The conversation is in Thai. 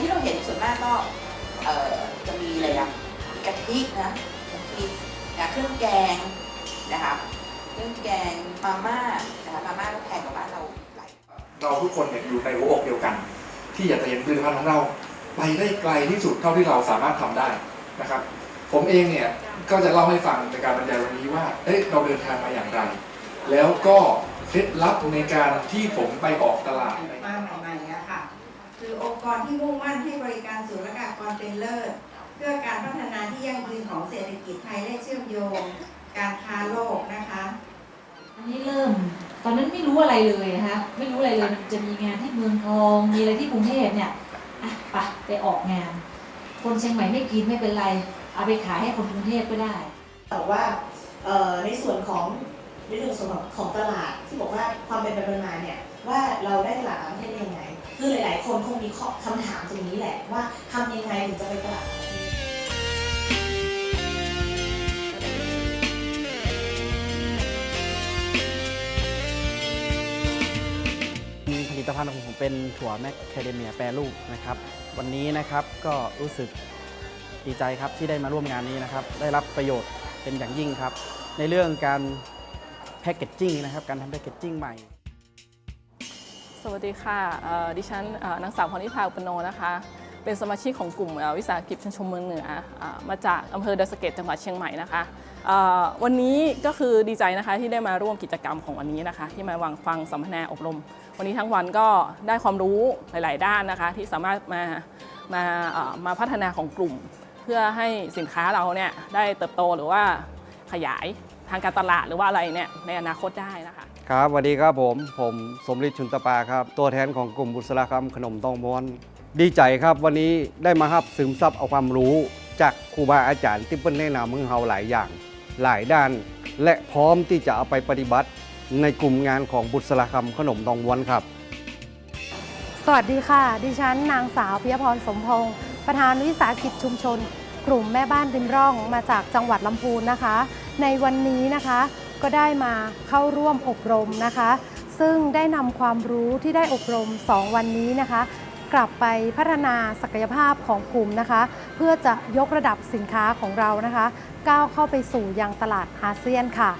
ที่เราเห็นส่วนมากก็เอ่อจะมีอะไรอะมีกะทินะกะทินะเครื่องแกงนะคะเครื่องแกงมาม่านะคะมาม่าก็แพงกว่าบ้านเราหลายเราทุกคนเนี่ยอยู่ในหัวอกเดียวกัน ที่อยากจะเห็นผลิตภัณฑ์ของเราไปได้ไกลที่สุดเท่าที่เราสามารถทำได้นะครับ ผมเองเนี่ยก็จะเล่าให้ฟังในการบรรยายวันนี้ว่าเอ๊ะเราเดินทางมาอย่างไร แล้วก็เคล็ดลับในการที่ผมไปออกตลาดมาใหม่ๆอะค่ะ คือองค์กรที่มุ่งมั่นให้บริการศูนย์ละกากรเป็นเลิศ เพื่อการพัฒนาที่ยั่งยืนของเศรษฐกิจไทยและเชื่อมโยง การค้าโลกนะคะ อันนี้เริ่ม ตอนนั้นไม่รู้อะไรเลยนะคะไม่รู้อะไรเลยมันจะมีงานที่เมืองทองมีอะไรที่กรุงเทพเนี่ยอะไปไปออกงาน คนเชียงใหม่ไม่กินไม่เป็นไร เอาไปขายให้คนกรุงเทพก็ได้ แต่ว่าเอ่อในส่วนของในเรื่องส่วนของของตลาดที่บอกว่าความเป็นไปเป็นมาเนี่ย ว่าเราได้ตลาดต่างประเทศได้ยังไง คือหลาย ๆ คนคงมีข้อคำถามตรงนี้แหละว่าทำยังไงถึงจะไปตลาดต่างประเทศผลิตภัณฑ์ของผมเป็นถั่วแมคคาเดเมียแปรรูปนะครับ วันนี้นะครับก็รู้สึกดีใจครับที่ได้มาร่วมงานนี้นะครับ ได้รับประโยชน์เป็นอย่างยิ่งครับ ในเรื่องการแพคเกจจิ้งนะครับ การทำแพคเกจจิ้งใหม่ สวัสดีค่ะดิฉันนางสาวพรนิพาอุปโนนะคะ เป็นสมาชิกของกลุ่มวิสาหกิจชุมชนเมืองเหนือมาจากอำเภอดอยสะเก็ดจังหวัดเชียงใหม่นะคะวันนี้ก็คือดีใจนะคะที่ได้มาร่วมกิจกรรมของวันนี้นะคะ ที่มาวางฟังสัมมนาอบรม วันนี้ทั้งวันก็ได้ความรู้หลาย ๆ ด้านนะคะ ที่สามารถมามามาพัฒนาของกลุ่ม เพื่อให้สินค้าเราเนี่ยได้เติบโตหรือว่าขยายทางการตลาดหรือว่าอะไรเนี่ยในอนาคตได้นะคะ ครับสวัสดีครับผม ผมสมฤทธิ์ชุนตปาครับ ตัวแทนของกลุ่มบุษราคำขนมตองม้วน ดีใจครับวันนี้ได้มารับซึมซับเอาความรู้จากครูบาอาจารย์ที่เปิ้นแนะนำมึงเฮาหลายอย่าง หลายด้าน และพร้อมที่จะเอาไปปฏิบัติ ในกลุ่มงานของบุษราคำขนมตองม้วนครับ สวัสดีค่ะ ดิฉันนางสาวพิยพรสมพงศ์ประธานวิสาหกิจชุมชน กลุ่มแม่บ้านริมร่องมาจากจังหวัดลำพูนนะคะ ในวันนี้นะคะ ก็ได้มาเข้าร่วมอบรมนะคะ ซึ่งได้นำความรู้ที่ได้อบรม 2 วันนี้นะคะ กลับไปพัฒนาศักยภาพของกลุ่มนะคะ เพื่อจะยกระดับสินค้าของเรานะคะ ก้าวเข้าไปสู่ยังตลาดอาเซียนค่ะ